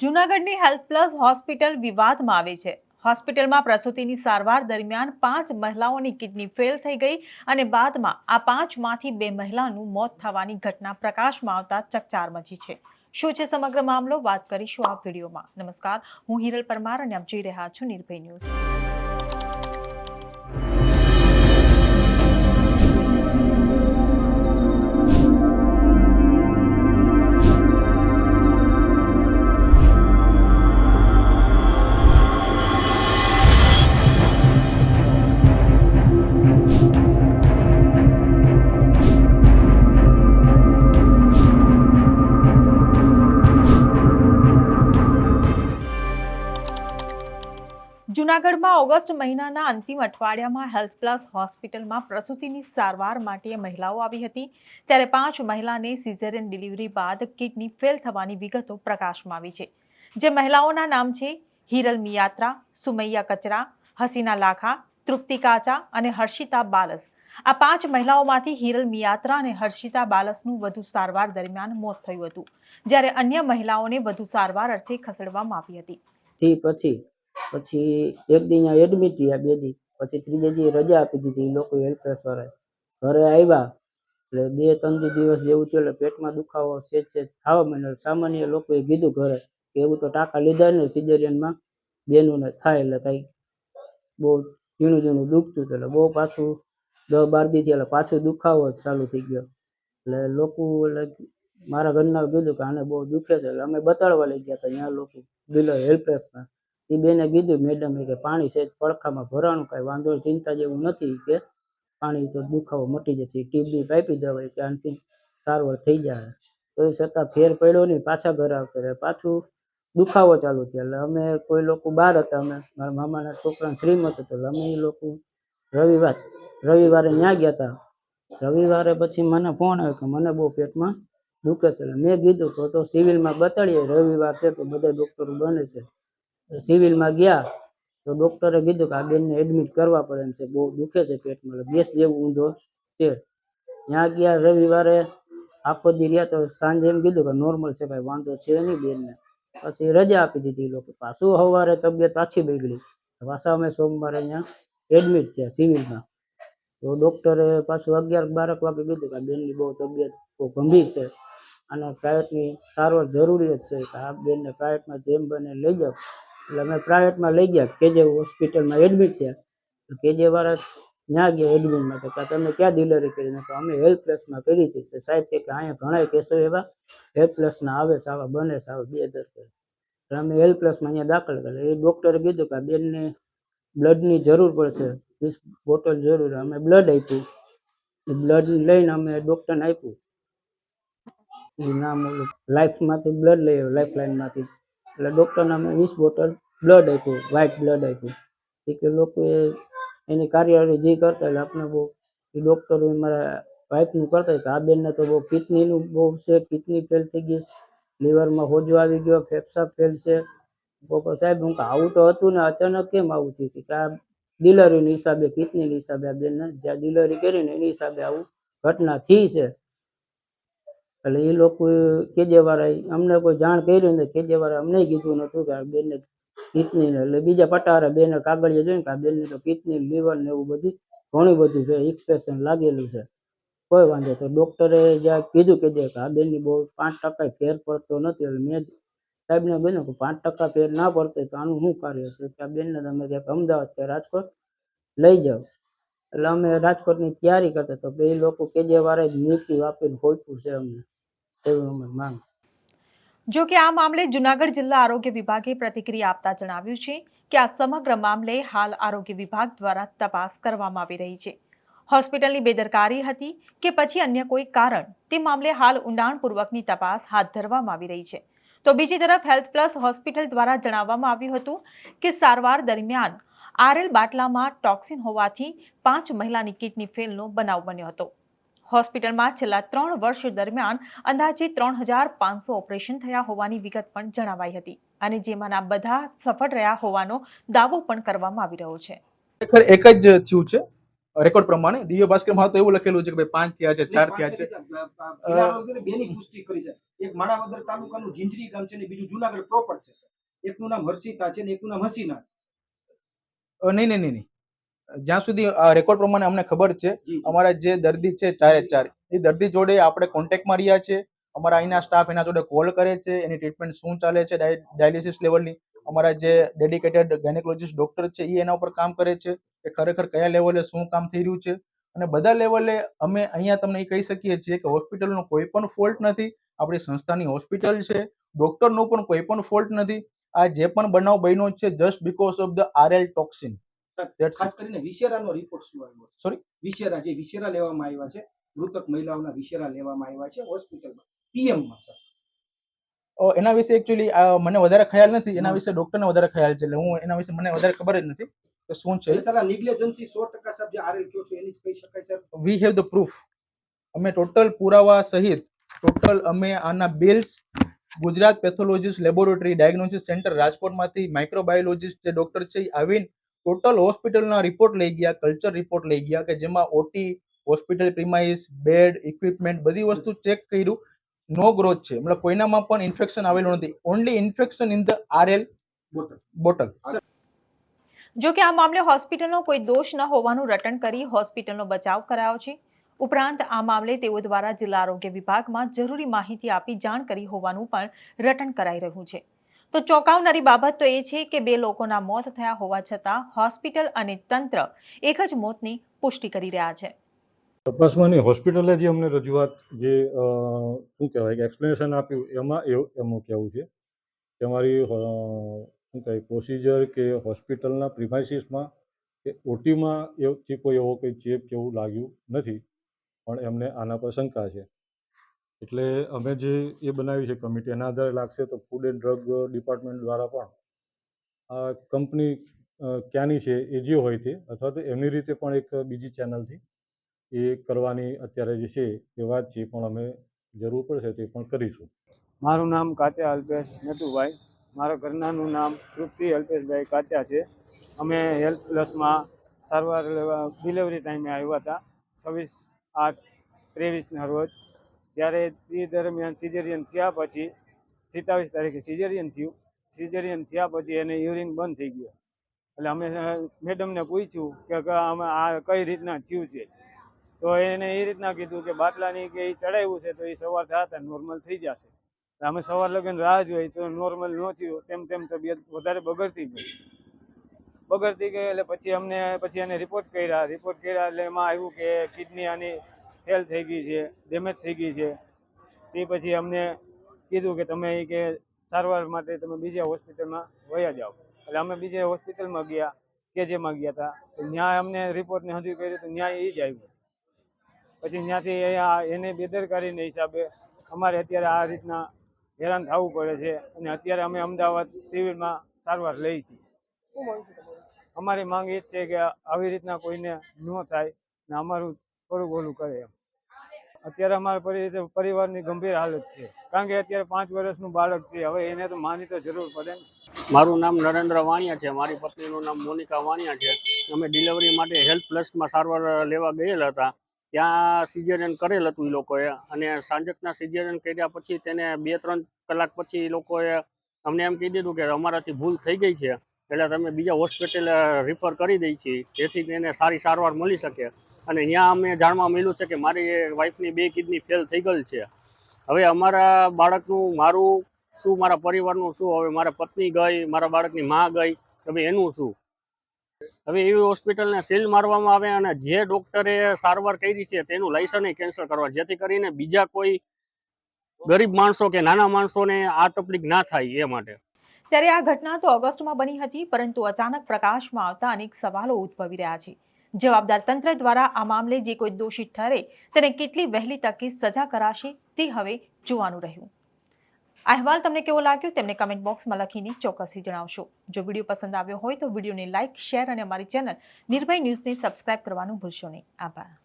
જૂનાગઢની health plus hospital વિવાદમાં આવી છે. હોસ્પિટલમાં પ્રસૂતિની સારવાર દરમિયાન પાંચ મહિલાઓની કિડની ફેલ થઈ ગઈ અને બાદમાં આ પાંચમાંથી બે મહિલાનું મોત થવાની ઘટના પ્રકાશમાં આવતા ચકચાર મચી છે. શું છે સમગ્ર મામલો? વાત કરીશું આ વિડીયોમાં. નમસ્કાર. હું હિરલ પરમાર અને આપ જોઈ રહ્યા છું નિર્ભય ન્યૂઝ. જૂનાગઢમાં ઓગસ્ટ મહિનાના અંતિમ અઠવાડિયામાં હેલ્થ પ્લસ હોસ્પિટલમાં પ્રસૂતિની સારવાર માટે મહિલાઓ આવી હતી. ત્યારે પાંચ મહિલાને સિઝેરિયન ડિલિવરી બાદ કિડની ફેલ થવાની વિગતો પ્રકાશમાં આવી છે. જે મહિલાઓના નામ છે હિરલ મિયાત્રા, સુમૈયા કચરા, હસીના લાખા, તૃપ્તિ કાચા અને હર્ષિતા બાલસ. આ પાંચ મહિલાઓમાંથી હિરલ મિયાત્રા અને હર્ષિતા બાલસનું વધુ સારવાર દરમિયાન મોત થયું હતું, જ્યારે અન્ય મહિલાઓને વધુ સારવાર અર્થે ખસેડવામાં આવી હતી. પછી પછી એક દી અહીંયા એડમિટ રહ્યા બે દી. પછી ત્રીજે દી રજા આપી દીધી લોકો હેલ્પેસ વાળાએ. ઘરે આવ્યા, એટલે બે ત્રણ દિવસ જેવું થયું, એટલે પેટમાં દુખાવો સેજ સેજ થવા માંડ્યો સામાન્ય લોકોએ કીધું ઘરે કે એવું તો ટાંકા લીધા ને સિઝેરિયનમાં બેનું થાય, એટલે કંઈ બહુ ઝીણું ઝીણું દુખતું હતું, એટલે બહુ પાછું દસ બાર દી એટલે પાછું દુખાવો ચાલુ થઈ ગયો. એટલે લોકો, એટલે મારા ઘરના કીધું કે આને બહુ દુખે છે, એટલે અમે બતાડવા લઈ ગયા હતા ત્યાં લોકો બિલો હેલ્પેસમાં એ બેને કીધું, મેડમ કે પાણી છે, પડખામાં ભરાણું કાંઈ વાંધો ચિંતા જેવું નથી કે પાણી તો દુખાવો મટી જશે ટીબી પાઇપી દેવાય કે આનાથી સારવાર થઈ જાય. તો એ છતાં ફેર પડ્યો નહીં, પાછા ઘરે આવતા પાછું દુખાવો ચાલુ થયો. એટલે અમે કોઈ લોકો બહાર હતા, અમે મારા મામાના છોકરાને શ્રીમત હતો, એટલે અમે એ લોકો રવિવાર, રવિવારે ત્યાં ગયા હતા રવિવારે પછી મને ફોન આવ્યો કે મને બહુ પેટમાં દુખે છે. એટલે મેં કીધું તો તો સિવિલમાં બતાડીએ, રવિવાર છે તો બધા ડૉક્ટરો બને છે. સિવિલમાં ગયા તો ડૉક્ટરે કીધું કે આ બેનને એડમિટ કરવા પડે એમ છે. બહુ દુખે છે પેટમાં. એટલે ગેસ જેવું ઊંધો છે. ત્યાં ગયા રવિવારે આખો દી રહ્યા તો સાંજે એમ કીધું કે નોર્મલ છે ભાઈ વાંધો છે નહીં બેનને. પછી રજા આપી દીધી લોકો. પાછું સવારે તબિયત પાછી બગડી. પાછા અમે સોમવારે અહીંયા એડમિટ થયા સિવિલમાં. તો ડૉક્ટરે પાછું અગિયાર બારક વાગે કીધું કે આ બેનની બહુ તબિયત બહુ ગંભીર છે અને પ્રાઇવેટની સારવાર જરૂરી જ છે. કે આ બેનને પ્રાઇવેટમાં જેમ બને લઈ જાઓ. એટલે અમે પ્રાઇવેટમાં લઈ ગયા કેજે હોસ્પિટલમાં એડમિટ થયા. કેજે વાળા ત્યાં ગયા એડમિટ માટે, કે તમે ક્યાં ડિલિવરી કરી? તો અમે હેલ્પ પ્લસમાં કરી હતી. તો સાહેબ કે અહીંયા ઘણા કેસો એવા હેલ્પ પ્લસના આવે આવા બને છે બે દર કરે અમે હેલ્પ પ્લસમાં અહીંયા દાખલ કર્યા. એ ડૉક્ટરે કીધું કે બેનને બ્લડની જરૂર પડશે. વીસ બોટલ જરૂર. અમે બ્લડ આપ્યું. બ્લડ લઈને અમે ડૉક્ટરને આપ્યું. એ નામ ઓલું લાઈફમાંથી બ્લડ લઈ લાઈફ લાઈનમાંથી એટલે ડૉક્ટરને અમે વીસ બોટલ બ્લડ આપ્યું વ્હાઇટ બ્લડ આપ્યું. કે લોકોએ એની કાર્યવાહી જે કરતા એટલે આપણે બહુ, એ ડૉક્ટરો મારા વાઇફનું કરતા કે આ બેનને તો બહુ કિડનીનું બહુ છે કિડની ફેલ થઈ ગઈ લીવરમાં હોજો આવી ગયો, ફેફસા ફેલ છે. બપોર સાહેબ, હું કે આવું તો હતું ને અચાનક કેમ આવું થયું? કે આ ડિલિવરીના હિસાબે કિડનીના હિસાબે આ બેનને, જ્યાં ડિલિવરી કરીને એની હિસાબે આવું ઘટના થઈ છે. એટલે એ લોકો કેજેવાળાએ અમને કોઈ જાણ કરી નથી કેજેવાળાએ અમને કીધું નતું કે આ બેનને કિડની એટલે બીજા પટાવાળા બેને કાગળિયા જોઈને કે આ બેનની તો કિડની લીવર ને એવું બધું, ઘણું બધું છે એક્સપ્રેશન લાગેલું છે. કોઈ વાંધો તો ડૉક્ટરે જ્યાં કીધું કે જે આ બેનની બહુ પાંચ ટકા ફેર પડતો નથી, એટલે મેં સાહેબને બન્યું કે પાંચ ટકા ફેર ના પડતો તો આનું શું કાર્ય છે? કે આ બેનને તમે ક્યાંક અમદાવાદ કે રાજકોટ લઈ જાઓ. એટલે અમે રાજકોટની તૈયારી કરતા તો બે લોકો કેજેવાળાએ જ નીતિ આપીને ખોટું છે અમને. એવું જો કે આ મામલે જુનાગઢ જિલ્લા આરોગ્ય વિભાગે પ્રતિક્રિયા આપતા જણાવ્યું છે કે આ સમગ્ર મામલે હાલ આરોગ્ય વિભાગ દ્વારા તપાસ કરવામાં આવી રહી છે. હોસ્પિટલની બેદરકારી હતી કે પછી અન્ય કોઈ કારણ? તે મામલે હાલ ઊંડાણપૂર્વકની તપાસ હાથ ધરવામાં આવી રહી છે. તો બીજી તરફ હેલ્થ પ્લસ હોસ્પિટલ દ્વારા જણાવવામાં આવ્યું હતું કે સારવાર દરમિયાન આરએલ બાટલામાં ટોક્સિન હોવાથી પાંચ મહિલાની કિડની ફેલનો બનાવ બન્યો હતો. હોસ્પિટલમાં છેલ્લા ત્રણ વર્ષ દરમિયાન અંદાજે ત્રણ હજાર પાંચસો ઓપરેશન થયા હોવાની વિગત પણ જણાવાઈ હતી અને જેમાંના બધા સફળ રહ્યા હોવાનો દાવો પણ કરવામાં આવી રહ્યો છે. ખરેખર એક જ થયું છે. રેકોર્ડ પ્રમાણે દિવ્ય ભાસ્કરમાં તો એવું લખેલું છે કે ભાઈ પાંચ થયા છે ચાર થયા છે. બેની પુષ્ટિ કરી છે. એક માણાવદર તાલુકાનું જીંજરી ગામ છે ને બીજું જુનાગઢ પ્રોપર છે એકનું નામ હર્ષિતા છે ને એકનું નામ હસીના છે. નહીં નહીં નહીં નહીં. જ્યાં સુધી આ રેકોર્ડ પ્રમાણે અમને ખબર છે. અમારા જે દર્દી છે ચારે ચાર એ દર્દી જોડે આપણે કોન્ટેક્ટમાં રહ્યા છે અમારા અહીંના સ્ટાફ એના જોડે કોલ કરે છે એની ટ્રીટમેન્ટ શું ચાલે છે ડાયાલિસિસ લેવલની અમારા જે ડેડિકેટેડ ગાયનેકોલોજીસ્ટ ડોક્ટર છે એ એના ઉપર કામ કરે છે કે ખરેખર કયા લેવલે શું કામ થઈ રહ્યું છે અને બધા લેવલે અમે અહીંયા તમને એ કહી શકીએ છીએ કે હોસ્પિટલનો કોઈ પણ ફોલ્ટ નથી આપણી સંસ્થાની હોસ્પિટલ છે ડોક્ટરનો પણ કોઈ પણ ફોલ્ટ નથી આ જે પણ બનાવ બન્યો છે just because of the R L toxin ખાસ કરીને વિશેરાનો રિપોર્ટ શું આવ્યો? સોરી વિશેરા જે વિશેરા લેવામાં આવ્યા છે મૃતક મહિલાઓના વિશેરા લેવામાં આવ્યા છે હોસ્પિટલમાં. પીએમમાં સર એના વિશે એકચ્યુઅલી મને વધારે ખ્યાલ નથી. એના. વિશે ડોક્ટરને વધારે ખ્યાલ છે. એટલે હું એના વિશે મને વધારે ખબર જ નથી કે શું છે. સર નિગ્લેજન્સી સો ટકા સાહેબ જે આરએલ કયો છો એની જ કહી શકાય sir we have the proof અમે ટોટલ પુરાવા સહિત ટોટલ અમે આના bills Gujarat pathologist laboratory diagnosis centre રાજકોટમાંથી microbiologist જે ડોક્ટર છે એ આવીને ટોટલ હોસ્પિટલના રિપોર્ટ લઈ ગયા કલ્ચર રિપોર્ટ લઈ ગયા કે જેમાં OT hospital premise bed equipment બધી વસ્તુ ચેક કર્યું. નો ગ્રોથ છે. મતલબ કોઈનામાં પણ ઇન્ફેક્શન આવેલું નથી. Only infection in the R L bottle. Bottle. જો કે આ મામલે હોસ્પિટલનો કોઈ દોષ ન હોવાનું રટણ કરી હોસ્પિટલનો બચાવ કરાયો છે. ઉપરાંત આ મામલે તેઓ દ્વારા જિલ્લા આરોગ્ય વિભાગમાં જરૂરી માહિતી આપી જાણ કરી હોવાનું પણ રટણ કરાઈ રહ્યું છે. તો ચોંકાવનારી બાબત તો એ છે કે બે લોકોના મોત થયા હોવા છતાં હોસ્પિટલ અને તંત્ર એક જ મોતની પુષ્ટિ કરી રહ્યા છે. તપાસમાં હોસ્પિટલે જે અમને રજૂઆત જે શું કહેવાય કે એક્સપ્લેનેશન આપ્યું, એમાં એવું, એમનું કહેવું છે કે અમારી શું કહેવાય પ્રોસિજર કે હોસ્પિટલના પ્રિમાઇસીસમાં કે ઓટીમાં એવથી કોઈ એવો કંઈ ચેપ કેવું લાગ્યું નથી, પણ એમને આના પર શંકા છે. એટલે અમે જે એ બનાવી છે કમિટી એના આધારે લાગશે તો ફૂડ એન્ડ ડ્રગ ડિપાર્ટમેન્ટ દ્વારા પણ આ કંપની ક્યાંની છે, એ જે હોય તે, અથવા તો એમની રીતે પણ એક બીજી ચેનલથી એ કરવાની અત્યારે જે છે, એ વાત છે પણ અમે જરૂર પડશે તે પણ કરીશું. મારું નામ કાચા અલ્પેશ નેતુભાઈ, મારા ઘરનાનું નામ તૃપ્તિ અલ્પેશભાઈ કાચા છે. અમે હેલ્થ પ્લસમાં સારવાર લેવા ડિલિવરી ટાઈમે આવ્યા હતા, છવ્વીસ આઠ ત્રેવીસના રોજ. ત્યારે તે દરમિયાન સિઝેરિયન થયા પછી સિત્તાવીસ તારીખે સિઝેરિયન થયું. સિઝેરિયન થયા પછી એને યુરિન બંધ થઈ ગયો. એટલે અમે મેડમને પૂછ્યું કે અમે આ કઈ રીતના થયું છે? તો એને એ રીતના કીધું કે, બાટલાની કે એ ચડાવ્યું છે તો એ સવાર થતા નોર્મલ થઈ જશે. અમે સવાર લગન રાહ જોઈ તો નોર્મલ ન થયું, તેમ તેમ તબિયત વધારે બગડતી ગઈ. બગડતી ગઈ એટલે પછી અમને, પછી એને રિપોર્ટ કર્યા. રિપોર્ટ કર્યા એટલે એમાં આવ્યું કે, કિડની આની ફેલ થઈ ગઈ છે ડેમેજ થઈ ગઈ છે. તે પછી અમને કીધું કે તમે એ કે સારવાર માટે તમે બીજા હોસ્પિટલમાં વયા જાઓ. એટલે અમે બીજા હોસ્પિટલમાં ગયા કે જેમાં ગયા હતા. તો ત્યાં અમને રિપોર્ટને હજુ કર્યું તો ત્યાં એ જ આવ્યું પછી ત્યાંથી અહીંયા એને બેદરકારીને હિસાબે અમારે અત્યારે આ રીતના હેરાન થવું પડે છે અને અત્યારે અમે અમદાવાદ સિવિલમાં સારવાર લઈ છીએ. અમારી માંગ એ જ છે કે આવી રીતના કોઈને ન થાય ને અમારું થોડુંક ઓલું કરે એમ. અત્યારે અમારા પરિવારની ગંભીર હાલત છે. કારણ કે અત્યારે પાંચ વર્ષનું બાળક છે. હવે એને તો માની તો જરૂર પડે ને. મારું નામ નરેન્દ્ર વાણિયા છે. મારી પત્નીનું નામ મોનિકા વાણિયા છે. અમે ડિલિવરી માટે હેલ્થ પ્લસમાં સારવાર લેવા ગયેલા હતા. ત્યાં સિઝેરિયન કરેલ હતું એ લોકોએ. અને સાંજકના સિઝેરિયન કર્યા પછી તેને બે ત્રણ કલાક પછી એ લોકોએ અમને એમ કહી દીધું કે અમારાથી ભૂલ થઈ ગઈ છે. એટલે તમે બીજા હોસ્પિટલ રિફર કરી દઈ છીએ. જેથી એને સારી સારવાર મળી શકે. અને ત્યાં અમે જાણવા મળ્યું છે કે મારી વાઈફની બે કિડની ફેલ થઈ ગયેલ છે. હવે અમારા બાળકનું મારું શું, મારા પરિવારનું શું? હવે મારા પત્ની ગઈ, મારા બાળકની માં ગઈ, હવે એનું શું? હવે એવી હોસ્પિટલને સીલ મારવામાં આવે અને જે ડોક્ટરે સારવાર કરી છે તેનું લાયસન્સ કેન્સલ કરવા. જેથી કરીને બીજા કોઈ ગરીબ માણસો કે નાના માણસોને આ તકલીફ ના થાય એ માટે. ત્યારે આ ઘટના તો ઓગસ્ટમાં બની હતી, પરંતુ અચાનક પ્રકાશમાં આવતા અનેક સવાલો ઉદ્ભવી રહ્યા છે. જવાબદાર તંત્ર દ્વારા આ મામલે જે કોઈ દોષિત ઠરે, તેને કેટલી વહેલી તકે સજા કરાશે તે હવે જોવાનું રહ્યું. અહેવાલ તમને કેવો લાગ્યો તેમને કમેન્ટ બોક્સમાં લખીને ચોક્કસથી જણાવશો. જો વીડિયો પસંદ આવ્યો હોય તો વિડીયોને લાઇક શેર અને અમારી ચેનલ નિર્ભય ન્યૂઝને સબસ્ક્રાઇબ કરવાનું ભૂલશો નહીં. આભાર.